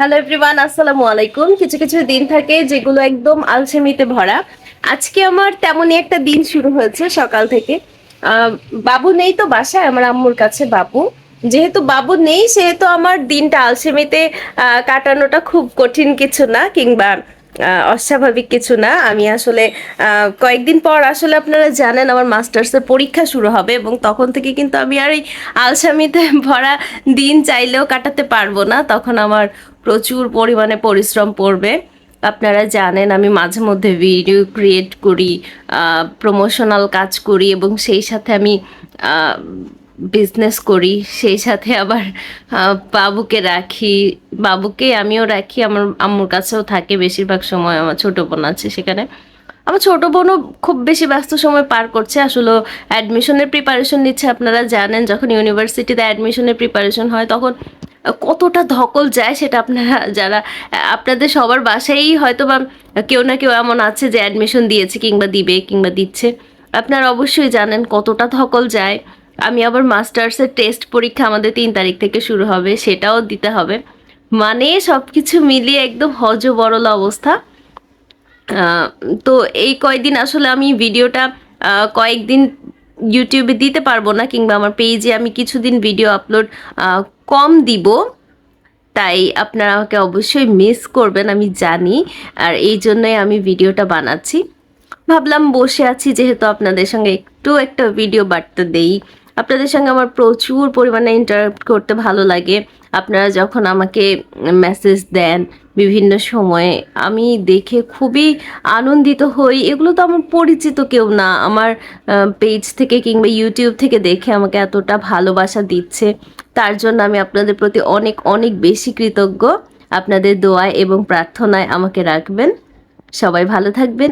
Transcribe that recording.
Hello everyone আসসালামু আলাইকুম। কিছু কিছু দিন থাকে যেগুলো একদম আলসেমিতে ভরা। আজকে আমার তেমনই একটা দিন শুরু হয়েছে সকাল থেকে। বাবু নেই তো বাসায়, আমার আম্মুর কাছে বাবু। যেহেতু বাবু নেই, সেহেতু আমার দিনটা আলসেমিতে কাটানোটা খুব কঠিন কিছু না, কিংবা অস্বাভাবিক কিছু না। আমি আসলে কয়েকদিন পর আসলে আপনারা জানেন আমার মাস্টার্সের পরীক্ষা শুরু হবে এবং তখন থেকে কিন্তু আমি আর এই আলসামিতে ভরা দিন চাইলেও কাটাতে পারব না। তখন আমার প্রচুর পরিমাণে পরিশ্রম পড়বে। আপনারা জানেন আমি মাঝে মধ্যে ভিডিও ক্রিয়েট করি প্রমোশনাল কাজ করি এবং সেই সাথে আমি বিজনেস করি, সেই সাথে আবার বাবুকে রাখি। বাবুকে আমিও রাখি, আমার আম্মুর কাছেও থাকে বেশিরভাগ সময়, আমার ছোট বোন আছে সেখানে। আমার ছোট বোনও খুব বেশি ব্যস্ত সময় পার করছে। আসলে অ্যাডমিশনের প্রিপারেশন নিচ্ছে, আপনারা জানেন, যখন ইউনিভার্সিটিতে অ্যাডমিশনের প্রিপারেশন হয়, তখন কতটা ধকল যায় সেটা আপনারা যারা, আপনাদের সবার বাসায়ই হয়তো বা কেউ না কেউ এমন আছে যে অ্যাডমিশন দিয়েছে কিংবা দিবে কিংবা দিচ্ছে। আপনারা অবশ্যই জানেন কতটা ধকল যায়। আমি আবার মাস্টার্সের টেস্ট পরীক্ষা আমাদের তিন তারিখ থেকে শুরু হবে, সেটাও দিতে হবে। মানে সব কিছু মিলিয়ে একদম হজবরল অবস্থা। তো এই কয়েকদিন আসলে আমি ভিডিওটা কয়েকদিন ইউটিউবে দিতে পারব না, কিংবা আমার পেজে আমি কিছুদিন ভিডিও আপলোড কম দিব। তাই আপনারা আমাকে অবশ্যই মিস করবেন, আমি জানি, আর এই জন্যই আমি ভিডিওটা বানাচ্ছি। ভাবলাম বসে আছি, যেহেতু আপনাদের সঙ্গে একটু একটা ভিডিও বার্তা দেই। আপনাদের সঙ্গে আমার প্রচুর পরিমাণে ইন্টারাক্ট করতে ভালো লাগে। আপনারা যখন আমাকে মেসেজ দেন বিভিন্ন সময়ে, আমি দেখে খুবই আনন্দিত হই। এগুলো তো আমার পরিচিত কেউ না। আমার পেজ থেকে কিংবা ইউটিউব থেকে দেখে আমাকে এতটা ভালোবাসা দিচ্ছে। তার জন্য আমি আপনাদের প্রতি অনেক অনেক বেশি কৃতজ্ঞ। আপনাদের দোয়ায় এবং প্রার্থনায় আমাকে রাখবেন। সবাই ভালো থাকবেন।